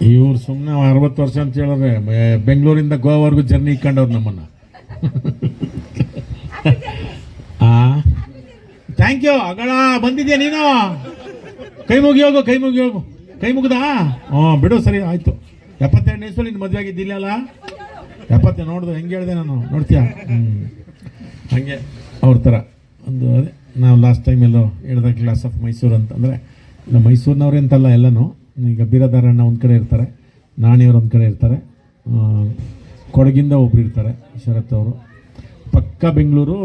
ಇವ್ರು ಸುಮ್ಮನೆ ಅರವತ್ತು ವರ್ಷ ಅಂತ ಹೇಳಿದ್ರೆ ಬೆಂಗಳೂರಿಂದ ಗೋವಾವರೆಗೂ ಜರ್ನಿ ಇಕ್ಕೊಂಡವ್ರು ನಮ್ಮನ್ನ. ಥ್ಯಾಂಕ್ ಯು ಅಗಳ ಬಂದಿದ್ಯಾ ನೀನು? ಕೈ ಮುಗಿ ಕೈ ಮುಗಿ ಕೈ ಮುಗ್ದಾ? ಹ್ಞೂ, ಬಿಡು, ಸರಿ, ಆಯ್ತು. ಎಪ್ಪತ್ತೆರಡು ನಿಮಿಷ ನಿನ್ನ ಮದುವೆ ಆಗಿದ್ದಿಲ್ಲ ಅಲ್ಲ ಎಪ್ಪತ್ತೆ ನೋಡ್ದು ಹೆಂಗೆ ಹೇಳಿದೆ ನಾನು? ನೋಡ್ತೀಯಾ? ಹ್ಞೂ. ಹಾಗೆ ಅವ್ರ ಥರ. ಒಂದು ಅದೇ, ನಾವು ಲಾಸ್ಟ್ ಟೈಮ್ ಎಲ್ಲೋ ಹೇಳ್ದ ಕ್ಲಾಸ್ ಆಫ್ ಮೈಸೂರು ಅಂತಂದರೆ ಇಲ್ಲ ಮೈಸೂರಿನವ್ರೆ ಅಂತಲ್ಲ ಎಲ್ಲನೂ ಈಗ ಬೀರದಾರಣ್ಣ ಒಂದು ಕಡೆ ಇರ್ತಾರೆ, ನಾಣಿಯವರು ಒಂದು ಕಡೆ ಇರ್ತಾರೆ ಕೊಡಗಿಂದ ಒಬ್ರು ಇರ್ತಾರೆ ಶರತ್ ಅವರು. ಪಕ್ಕ ಬೆಂಗಳೂರು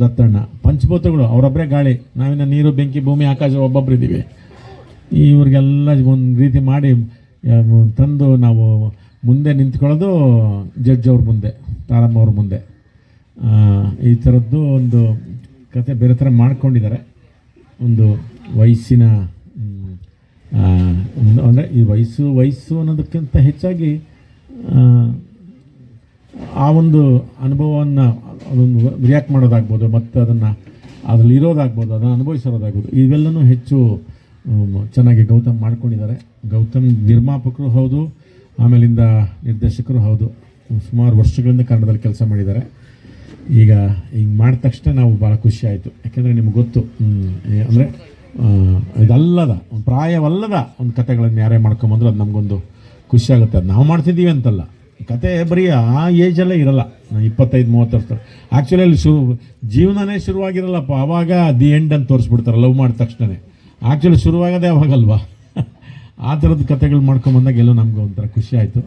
ದತ್ತಣ್ಣ. ಪಂಚಭೂತಗಳು ಅವರೊಬ್ಬರೇ ಗಾಳಿ. ನಾವಿನ ನೀರು, ಬೆಂಕಿ, ಭೂಮಿ, ಆಕಾಶ, ಒಬ್ಬೊಬ್ರು ಇದ್ದೀವಿ. ಇವ್ರಿಗೆಲ್ಲ ಒಂದು ರೀತಿ ಮಾಡಿ ತಂದು ನಾವು ಮುಂದೆ ನಿಂತ್ಕೊಳ್ಳೋದು ಜಡ್ಜ್ ಅವ್ರ ಮುಂದೆ, ತಾರಮ್ಮ ಅವ್ರ ಮುಂದೆ. ಈ ಥರದ್ದು ಒಂದು ಕತೆ ಬೇರೆ ಥರ ಮಾಡ್ಕೊಂಡಿದ್ದಾರೆ. ಒಂದು ವಯಸ್ಸಿನ ಅಂದರೆ ಈ ವಯಸ್ಸು ವಯಸ್ಸು ಅನ್ನೋದಕ್ಕಿಂತ ಹೆಚ್ಚಾಗಿ ಆ, ಒಂದು ಅನುಭವವನ್ನು ಅದೊಂದು ರಿಯಾಕ್ಟ್ ಮಾಡೋದಾಗ್ಬೋದು ಮತ್ತು ಅದನ್ನು ಅದ್ರಲ್ಲಿ ಇರೋದಾಗ್ಬೋದು ಅದನ್ನು ಅನುಭವಿಸಿರೋದಾಗ್ಬೋದು ಇವೆಲ್ಲನೂ ಹೆಚ್ಚು ಚೆನ್ನಾಗಿ ಗೌತಮ್ ಮಾಡ್ಕೊಂಡಿದ್ದಾರೆ. ಗೌತಮ್ ನಿರ್ಮಾಪಕರು ಹೌದು ಆಮೇಲಿಂದ ನಿರ್ದೇಶಕರು ಹೌದು. ಸುಮಾರು ವರ್ಷಗಳಿಂದ ಕನ್ನಡದಲ್ಲಿ ಕೆಲಸ ಮಾಡಿದ್ದಾರೆ. ಈಗ ಹಿಂಗೆ ಮಾಡಿದ ತಕ್ಷಣ ನಾವು ಭಾಳ ಖುಷಿ ಆಯಿತು. ಯಾಕೆಂದರೆ ನಿಮ್ಗೆ ಗೊತ್ತು ಅಂದರೆ ಇದಲ್ಲದ, ಒಂದು ಪ್ರಾಯವಲ್ಲದ ಒಂದು ಕತೆಗಳನ್ನು ಯಾರೇ ಮಾಡ್ಕೊಂಬಂದ್ರೆ ಅದು ನಮಗೊಂದು ಖುಷಿ ಆಗುತ್ತೆ. ಅದು ನಾವು ಮಾಡ್ತಿದ್ದೀವಿ ಅಂತಲ್ಲ. ಕತೆ ಬರೀ ಆ ಏಜಲ್ಲೇ ಇರಲ್ಲ. ಇಪ್ಪತ್ತೈದು, ಮೂವತ್ತು ವರ್ಷ. ಆ್ಯಕ್ಚುಲಿ ಅಲ್ಲಿ ಶು, ಜೀವನನೇ ಶುರುವಾಗಿರಲ್ಲಪ್ಪ. ಆವಾಗ ದಿ ಎಂಡ್ ಅಂತ ತೋರಿಸ್ಬಿಡ್ತಾರೆ ಲವ್ ಮಾಡಿದ ತಕ್ಷಣವೇ ಆ್ಯಕ್ಚುಲಿ ಶುರುವಾಗೋದೇ ಅವಾಗಲ್ವಾ? ಆ ಥರದ ಕತೆಗಳು ಮಾಡ್ಕೊಂಬಂದಾಗ ಎಲ್ಲೋ ನಮ್ಗೆ ಒಂಥರ ಖುಷಿ ಆಯಿತು.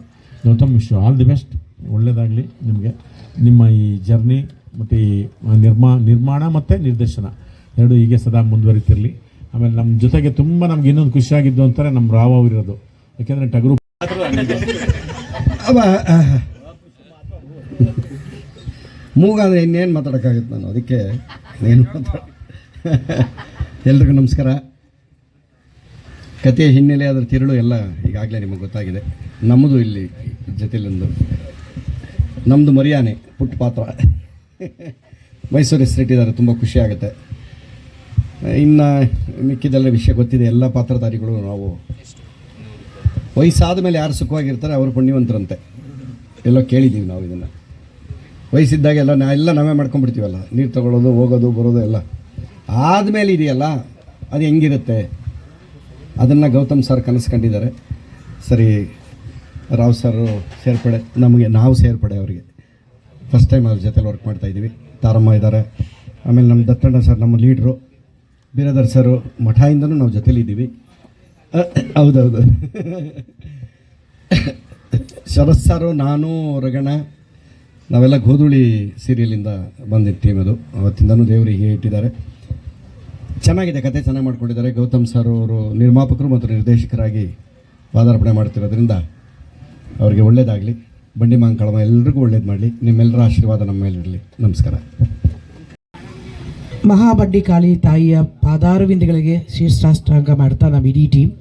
ಗೌತಮ್ ವಿಶ್ವ ಆಲ್ ದಿ ಬೆಸ್ಟ್ ಒಳ್ಳೆಯದಾಗಲಿ ನಿಮಗೆ. ನಿಮ್ಮ ಈ ಜರ್ನಿ ಮತ್ತು ಈ ನಿರ್ಮಾ, ನಿರ್ಮಾಣ ಮತ್ತು ನಿರ್ದೇಶನ. ಎರಡು ಹೀಗೆ ಸದಾ ಮುಂದುವರಿತಿರಲಿ. ಆಮೇಲೆ ನಮ್ಮ ಜೊತೆಗೆ ತುಂಬ ನಮ್ಗೆ ಇನ್ನೊಂದು ಖುಷಿಯಾಗಿದ್ದು ಅಂತಾರೆ ನಮ್ಮ ರಾವ್ ಅವರಿರೋದು. ಯಾಕೆಂದರೆ ಟಗರು ಅವ ಮೂಗಾದ್ರೆ ಇನ್ನೇನು ಮಾತಾಡೋಕ್ಕಾಗುತ್ತೆ ನಾನು? ಅದಕ್ಕೆ ಏನು ಮಾತಾಡ ಎಲ್ರಿಗೂ ನಮಸ್ಕಾರ. ಕಥೆಯ ಹಿನ್ನೆಲೆ ಅದರ ತಿರುಳು ಎಲ್ಲ ಈಗಾಗಲೇ ನಿಮಗೆ ಗೊತ್ತಾಗಿದೆ. ನಮ್ಮದು ಇಲ್ಲಿ ಜೊತೆಲೊಂದು. ನಮ್ಮದು ಮರಿಯಾನೆ ಪುಟ್ಟ ಪಾತ್ರ ಮೈಸೂರು ಹೆಸರಿಟ್ಟಿದ್ದಾರೆ ತುಂಬ ಖುಷಿ ಆಗುತ್ತೆ. ಇನ್ನು ಮಿಕ್ಕಿದೆಲ್ಲ ವಿಷಯ ಗೊತ್ತಿದೆ. ಎಲ್ಲ ಪಾತ್ರಧಾರಿಗಳು ನಾವು. ವಯಸ್ಸಾದ ಮೇಲೆ ಯಾರು ಸುಖವಾಗಿರ್ತಾರೆ, ಅವರು ಪುಣ್ಯವಂತರಂತೆ. ಎಲ್ಲೋ ಕೇಳಿದ್ದೀವಿ ನಾವು ಇದನ್ನು. ವಯಸ್ಸಿದ್ದಾಗ ಎಲ್ಲ ನಾ ಎಲ್ಲ ನಾವೇ ಮಾಡ್ಕೊಂಡ್ಬಿಡ್ತೀವಲ್ಲ. ನೀರು ತಗೊಳ್ಳೋದು, ಹೋಗೋದು, ಬರೋದು ಎಲ್ಲ. ಆದಮೇಲೆ ಇದೆಯಲ್ಲ, ಅದು ಹೆಂಗಿರುತ್ತೆ? ಅದನ್ನು ಗೌತಮ್ ಸರ್ ಕನಸು ಕಂಡಿದ್ದಾರೆ ಸರಿ, ರಾವ್ ಸರ್ ಸೇರ್ಪಡೆ, ನಮಗೆ ನಾವು ಸೇರ್ಪಡೆ ಅವರಿಗೆ. ಫಸ್ಟ್ ಟೈಮ್ ಅವ್ರ ಜೊತೆಲಿ ವರ್ಕ್ ಮಾಡ್ತಾಯಿದ್ದೀವಿ ತಾರಮ್ಮ ಇದ್ದಾರೆ. ಆಮೇಲೆ ನಮ್ಮ ದತ್ತಣ್ಣ ಸರ್, ನಮ್ಮ ಲೀಡ್ರು ಬೀರದರ್ ಸರು ಮಠದಿಂದನೂ ನಾವು ಜೊತೆಲಿದ್ದೀವಿ. ಹೌದೌದು. ಶರತ್ ಸರ್, ನಾನು ರಗಣ ನಾವೆಲ್ಲ ಗೋಧುಳಿ ಸೀರಿಯಲಿಂದ ಬಂದಿದ್ದ ಟೀಮ್ ಅದು. ಅವತ್ತಿಂದನೂ ದೇವರಿಗೆ ಇಟ್ಟಿದ್ದಾರೆ. ಚೆನ್ನಾಗಿದೆ ಕತೆ, ಚೆನ್ನಾಗಿ ಮಾಡ್ಕೊಂಡಿದ್ದಾರೆ. ಗೌತಮ್ ಸರ್ ಅವರು ನಿರ್ಮಾಪಕರು ಮತ್ತು ನಿರ್ದೇಶಕರಾಗಿ ಪಾದಾರ್ಪಣೆ ಮಾಡ್ತಿರೋದ್ರಿಂದ ಅವರಿಗೆ ಒಳ್ಳೆಯದಾಗಲಿ ಬಂಡಿ ಮಾಂಕಳಮ ಎಲ್ರಿಗೂ ಒಳ್ಳೇದು ಮಾಡಲಿ. ನಿಮ್ಮೆಲ್ಲರ ಆಶೀರ್ವಾದ ನಮ್ಮ ಮೇಲಿರಲಿ. ನಮಸ್ಕಾರ. ಮಹಾಬಡ್ಡಿ ಕಾಳಿ ತಾಯಿಯ ಪಾದಾರವಿಂದಗಳಿಗೆ ಶೀರ್ಷಾಷ್ಟಾಂಗ ಮಾಡ್ತಾ ನಮ್ಮ ಇಡೀ ಟೀಮ್.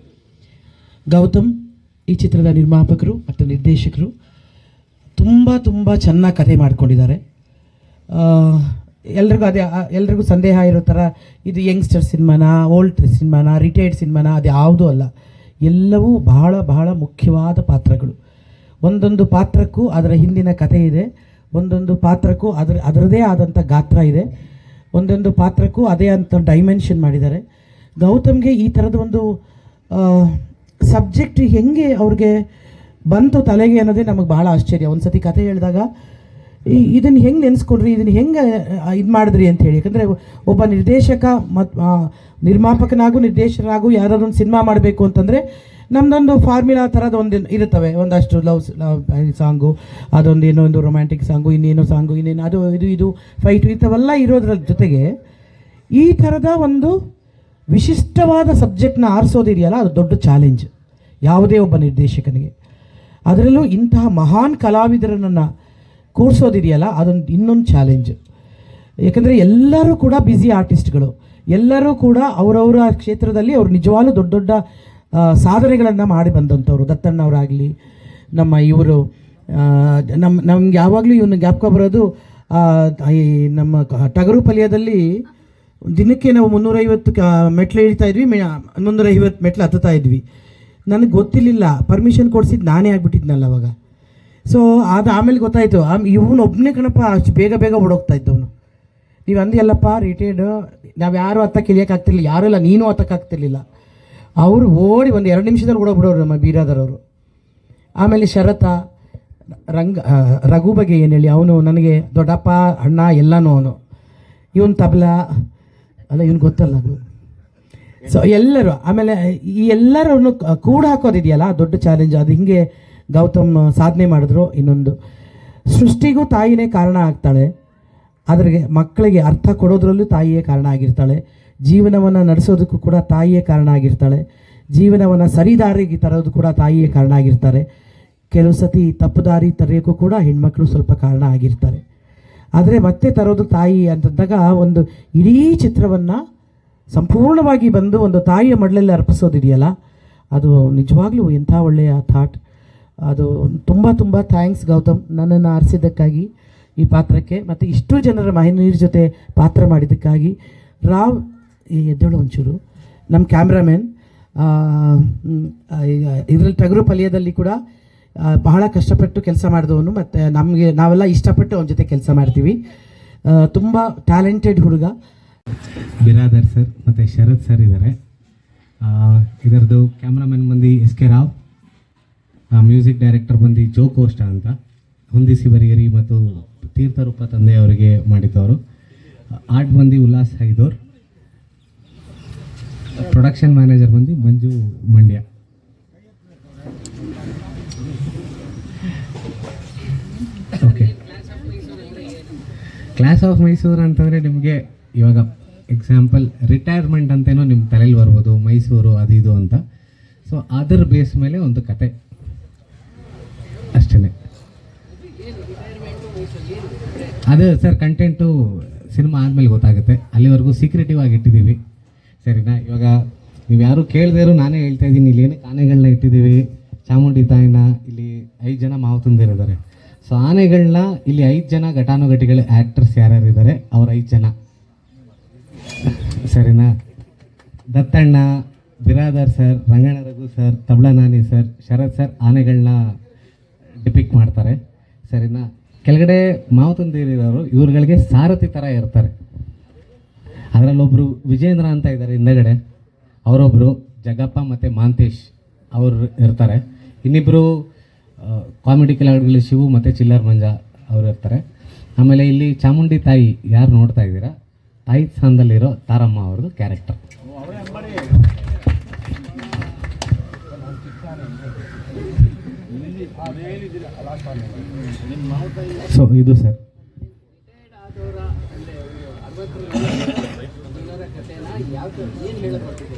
ಗೌತಮ್, ಈ ಚಿತ್ರದ ನಿರ್ಮಾಪಕರು ಮತ್ತು ನಿರ್ದೇಶಕರು ತುಂಬ ತುಂಬ ಚೆನ್ನಾಗಿ ಕಥೆ ಮಾಡ್ಕೊಂಡಿದ್ದಾರೆ. ಎಲ್ರಿಗೂ ಅದೇ ಎಲ್ರಿಗೂ ಸಂದೇಹ ಇರೋ ಥರ ಇದು ಯಂಗ್ಸ್ಟರ್ ಸಿನಿಮಾನಾ, ಓಲ್ಡ್ ಸಿನಿಮಾನಾ, ರಿಟೈರ್ಡ್ ಸಿನಿಮಾನಾ, ಅದು ಯಾವುದೂ ಅಲ್ಲ. ಎಲ್ಲವೂ ಬಹಳ ಬಹಳ ಮುಖ್ಯವಾದ ಪಾತ್ರಗಳು. ಒಂದೊಂದು ಪಾತ್ರಕ್ಕೂ ಅದರ ಹಿಂದಿನ ಕಥೆ ಇದೆ, ಒಂದೊಂದು ಪಾತ್ರಕ್ಕೂ ಅದರ, ಅದರದೇ ಆದಂಥ ಗಾತ್ರ ಇದೆ. ಒಂದೊಂದು ಪಾತ್ರಕ್ಕೂ ಅದೇ ಅಂತ ಡೈಮೆನ್ಷನ್ ಮಾಡಿದ್ದಾರೆ. ಗೌತಮ್ಗೆ ಈ ಥರದ ಒಂದು ಸಬ್ಜೆಕ್ಟ್ ಹೆಂಗೆ ಅವ್ರಿಗೆ ಬಂತು ತಲೆಗೆ ಅನ್ನೋದೇ ನಮಗೆ ಭಾಳ ಆಶ್ಚರ್ಯ. ಒಂದು ಸತಿ ಕತೆ ಹೇಳಿದಾಗ ಇದನ್ನು ಹೆಂಗೆ ನೆನೆಸ್ಕೊಂಡ್ರಿ ಇದನ್ನು ಹೆಂಗೆ ಇದು ಮಾಡಿದ್ರಿ ಅಂತ ಹೇಳಿ. ಯಾಕಂದರೆ ಒಬ್ಬ ನಿರ್ದೇಶಕ ಮತ್ತು ನಿರ್ಮಾಪಕನಾಗೂ ನಿರ್ದೇಶಕರಾಗೂ ಯಾರಾದ್ರೂ ಒಂದು ಸಿನಿಮಾ ಮಾಡಬೇಕು ಅಂತಂದರೆ ನಮ್ಮದೊಂದು ಫಾರ್ಮುಲಾ ಥರದ ಒಂದು ಇರುತ್ತವೆ. ಒಂದಷ್ಟು ಲವ್ ಲವ್ ಸಾಂಗು ಅದೊಂದು ಏನೋ ಒಂದು ರೊಮ್ಯಾಂಟಿಕ್ ಸಾಂಗು ಇನ್ನೇನೋ ಸಾಂಗು ಇನ್ನೇನು, ಅದು, ಇದು ಇದು ಫೈಟು ಇಂಥವೆಲ್ಲ ಇರೋದ್ರ ಜೊತೆಗೆ ಈ ಥರದ ಒಂದು ವಿಶಿಷ್ಟವಾದ ಸಬ್ಜೆಕ್ಟ್ನ ಆರಿಸೋದಿದೆಯಲ್ಲ, ಅದು ದೊಡ್ಡ ಚಾಲೆಂಜ್ ಯಾವುದೇ ಒಬ್ಬ ನಿರ್ದೇಶಕನಿಗೆ. ಅದರಲ್ಲೂ ಇಂತಹ ಮಹಾನ್ ಕಲಾವಿದರನ್ನು ಕೂರಿಸೋದಿದೆಯಲ್ಲ, ಅದೊಂದು ಇನ್ನೊಂದು ಚಾಲೆಂಜ್ ಯಾಕಂದರೆ ಎಲ್ಲರೂ ಕೂಡ ಬ್ಯುಸಿ ಆರ್ಟಿಸ್ಟ್ಗಳು ಎಲ್ಲರೂ ಕೂಡ ಅವರವರ ಕ್ಷೇತ್ರದಲ್ಲಿ ಅವರು ನಿಜವಾಗ್ಲೂ ದೊಡ್ಡ ದೊಡ್ಡ ಸಾಧನೆಗಳನ್ನು ಮಾಡಿ ಬಂದಂಥವ್ರು, ದತ್ತಣ್ಣವರಾಗಲಿ, ನಮ್ಮ ಇವರು ನಮ್ಮ ನಮ್ಗೆ ಯಾವಾಗಲೂ ಇವನು ಜ್ಞಾಪಕ ಬರೋದು ಈ ನಮ್ಮ ಟಗರು ಪಲ್ಯದಲ್ಲಿ ದಿನಕ್ಕೆ ನಾವು ಮುನ್ನೂರೈವತ್ತು ಮೆಟ್ಲು ಇಳಿತಾ ಇದ್ವಿ, ಮೆ, ಮುನ್ನೂರೈವತ್ತು ಮೆಟ್ಲು ಹತ್ತುತ್ತಾ ಇದ್ವಿ. ನನಗೆ ಗೊತ್ತಿರಲಿಲ್ಲ ಪರ್ಮಿಷನ್ ಕೊಡ್ಸಿದ್ದು ನಾನೇ ಆಗಿಬಿಟ್ಟಿದ್ನಲ್ಲ ಅವಾಗ. ಸೊ ಅದು ಆಮೇಲೆ ಗೊತ್ತಾಯಿತು ಆಮ್ ಇವನು ಒಬ್ಬನೇ ಕಣಪ್ಪ, ಅಷ್ಟು ಬೇಗ ಬೇಗ ಓಡೋಗ್ತಾ ಇದ್ದವನು. ನೀವು ಅಂದಿಯಲ್ಲಪ್ಪ ರಿಟೈರ್ಡ್ ನಾವು ಯಾರು ಹತ್ತಕ್ಕೆ ಇಳಿಯೋಕ್ಕಾಗ್ತಿರ್ಲಿಲ್ಲ ಇಲ್ಲ, ನೀನು ಹತ್ತಕ್ಕಾಗ್ತಿರ್ಲಿಲ್ಲ ಅವರು ಓಡಿ ಒಂದು ಎರಡು ನಿಮಿಷದಲ್ಲಿ ಓಡೋಗ್ಬಿಡೋರು ನಮ್ಮ ಬೀರಾದರವರು. ಆಮೇಲೆ ಶರತ, ರಂಗ ರಘು ಬಗ್ಗೆ ಏನು ಹೇಳಿ, ಅವನು ನನಗೆ, ದೊಡ್ಡಪ್ಪ, ಅಣ್ಣ, ಎಲ್ಲನೂ ಅವನು. ಇವನು ತಬಲ, ಅಲ್ಲ, ಇವನು ಗೊತ್ತಲ್ಲ ಸೊ ಎಲ್ಲರೂ, ಆಮೇಲೆ ಈ ಎಲ್ಲರನ್ನು ಕೂಡ ಹಾಕೋದಿದೆಯಲ್ಲ, ದೊಡ್ಡ ಚಾಲೆಂಜ್ ಅದು ಹಿಂಗೆ ಗೌತಮ್ ಸಾಧನೆ ಮಾಡಿದ್ರು ಇನ್ನೊಂದು. ಸೃಷ್ಟಿಗೂ ತಾಯಿನೇ ಕಾರಣ ಆಗ್ತಾಳೆ. ಅದ್ರಿಗೆ ಮಕ್ಕಳಿಗೆ ಅರ್ಥ ಕೊಡೋದ್ರಲ್ಲೂ ತಾಯಿಯೇ ಕಾರಣ ಆಗಿರ್ತಾಳೆ. ಜೀವನವನ್ನು ನಡೆಸೋದಕ್ಕೂ ಕೂಡ ತಾಯಿಯೇ ಕಾರಣ ಆಗಿರ್ತಾಳೆ. ಜೀವನವನ್ನು ಸರಿದಾರಿಗೆ ತರೋದು ಕೂಡ ತಾಯಿಯೇ ಕಾರಣ ಆಗಿರ್ತಾರೆ. ಕೆಲವು ಸತಿ ತಪ್ಪು ದಾರಿ ತರೆಯೋಕ್ಕೂ ಕೂಡ ಹೆಣ್ಮಕ್ಳು ಸ್ವಲ್ಪ ಕಾರಣ ಆಗಿರ್ತಾರೆ. ಆದರೆ ಮತ್ತೆ ತರೋದು ತಾಯಿ ಅಂತಂದಾಗ ಒಂದು ಇಡೀ ಚಿತ್ರವನ್ನು ಸಂಪೂರ್ಣವಾಗಿ ಬಂದು ಒಂದು ತಾಯಿಯ ಮಡಲಲ್ಲಿ ಅರ್ಪಿಸೋದಿದೆಯಲ್ಲ, ಅದು ನಿಜವಾಗ್ಲೂ ಎಂಥ ಒಳ್ಳೆಯ ಥಾಟ್. ಅದು ತುಂಬ ತುಂಬ ಥ್ಯಾಂಕ್ಸ್ ಗೌತಮ್ ನನ್ನನ್ನು ಆರಿಸಿದ್ದಕ್ಕಾಗಿ ಈ ಪಾತ್ರಕ್ಕೆ, ಮತ್ತು ಇಷ್ಟು ಜನರ ಮಹಿಳೆಯರ ಜೊತೆ ಪಾತ್ರ ಮಾಡಿದ್ದಕ್ಕಾಗಿ. ರಾವ್ ಈ ಎದ್ದೇಳು ಒಂಚೂರು. ನಮ್ಮ ಕ್ಯಾಮ್ರಾಮನ್ ಇದರಲ್ಲಿ ಟಗರು ಪಲ್ಯದಲ್ಲಿ ಕೂಡ ಬಹಳ ಕಷ್ಟಪಟ್ಟು ಕೆಲಸ ಮಾಡಿದವನು, ಮತ್ತು ನಮಗೆ ನಾವೆಲ್ಲ ಇಷ್ಟಪಟ್ಟು ಅವನ ಜೊತೆ ಕೆಲಸ ಮಾಡ್ತೀವಿ. ತುಂಬ ಟ್ಯಾಲೆಂಟೆಡ್ ಹುಡುಗ. ಬಿರಾದರ್ ಸರ್, ಮತ್ತು ಶರತ್ ಸರ್ ಇದ್ದಾರೆ ಇದರದ್ದು ಕ್ಯಾಮ್ರಾಮನ್ ಬಂದು S K Rao music director ಬಂದು ಜೋ ಕೋಸ್ಟ ಅಂತ, ಹೊಂದಿಸಿ ಬರಿಗರಿ ಮತ್ತು ತೀರ್ಥರೂಪ ತಂದೆಯವರಿಗೆ ಮಾಡಿದ್ದವರು. ಆರ್ಟ್ ಬಂದು ಉಲ್ಲಾಸ್ ಹೈದೋರ್ ಪ್ರೊಡಕ್ಷನ್ ಮ್ಯಾನೇಜರ್ ಬಂದು Manju Mandya. Okay class of Mysuru ಅಂತಂದರೆ ನಿಮಗೆ ಇವಾಗ ಎಕ್ಸಾಂಪಲ್ ರಿಟೈರ್ಮೆಂಟ್ ಅಂತೇನೋ ನಿಮ್ಮ ತಲೆಯಲ್ಲಿ ಬರ್ಬೋದು, ಮೈಸೂರು ಅದು ಇದು ಅಂತ. ಸೊ ಅದರ ಬೇಸ್ ಮೇಲೆ ಒಂದು ಕತೆ. ಅಷ್ಟೇ ಅದು ಸರ್ ಕಂಟೆಂಟು ಸಿನಿಮಾ ಆದಮೇಲೆ ಗೊತ್ತಾಗುತ್ತೆ. ಅಲ್ಲಿವರೆಗೂ ಸೀಕ್ರೆಟಿವ್ ಆಗಿ ಇಟ್ಟಿದ್ದೀವಿ. ಸರಿನಾ? ಇವಾಗ ನೀವು ಯಾರು ಕೇಳದೇ ಇರೋ ನಾನೇ ಹೇಳ್ತಾ ಇದ್ದೀನಿ. ಇಲ್ಲಿ ಏನಕ್ಕೆ ಆನೆಗಳನ್ನ ಇಟ್ಟಿದ್ದೀವಿ, ಚಾಮುಂಡಿ ತಾಯಿನ ಇಲ್ಲಿ ಐದು ಜನ ಮಾವು ತಂದಿರಿದ್ದಾರೆ. ಸೊ ಆನೆಗಳನ್ನ ಇಲ್ಲಿ ಐದು ಜನ ಘಟಾನುಘಟಿಗಳ ಆ್ಯಕ್ಟರ್ಸ್ ಯಾರ್ಯಾರು ಇದ್ದಾರೆ ಅವ್ರ ಐದು ಜನ. ಸರಿನಾ? Dattanna, Biradar sir Ranganna Raghu sir Tabla Nani sir Sharath sir ಆನೆಗಳನ್ನ depict ಮಾಡ್ತಾರೆ. ಸರಿನಾ? ಕೆಳಗಡೆ ಮಾವು ತಂದಿರೋರು ಇವ್ರುಗಳಿಗೆ ಸಾರಥಿ ಥರ ಇರ್ತಾರೆ. ಅದರಲ್ಲೊಬ್ಬರು ವಿಜೇಂದ್ರ ಅಂತ ಇದ್ದಾರೆ ಹಿಂದಗಡೆ. ಅವರೊಬ್ಬರು ಜಗಪ್ಪ ಮತ್ತು ಮಾಂತೇಶ್ ಅವರು ಇರ್ತಾರೆ. ಇನ್ನಿಬ್ಬರು ಕಾಮಿಡಿ ಕಲಾವಿದರಲ್ಲಿ ಶಿವು ಮತ್ತು ಚಿಲ್ಲರ್ ಮಂಜ ಅವರು ಇರ್ತಾರೆ. ಆಮೇಲೆ ಇಲ್ಲಿ ಚಾಮುಂಡಿ ತಾಯಿ ಯಾರು ನೋಡ್ತಾ ಇದ್ದೀರಾ? ತಾಯಿ ಸ್ಥಾನದಲ್ಲಿರೋ ತಾರಮ್ಮ ಅವ್ರದ್ದು ಕ್ಯಾರೆಕ್ಟರ್ ಸೊ ಇದು ಸರ್ ಯಾವ ಏನು ಹೇಳಕ್ಕೆ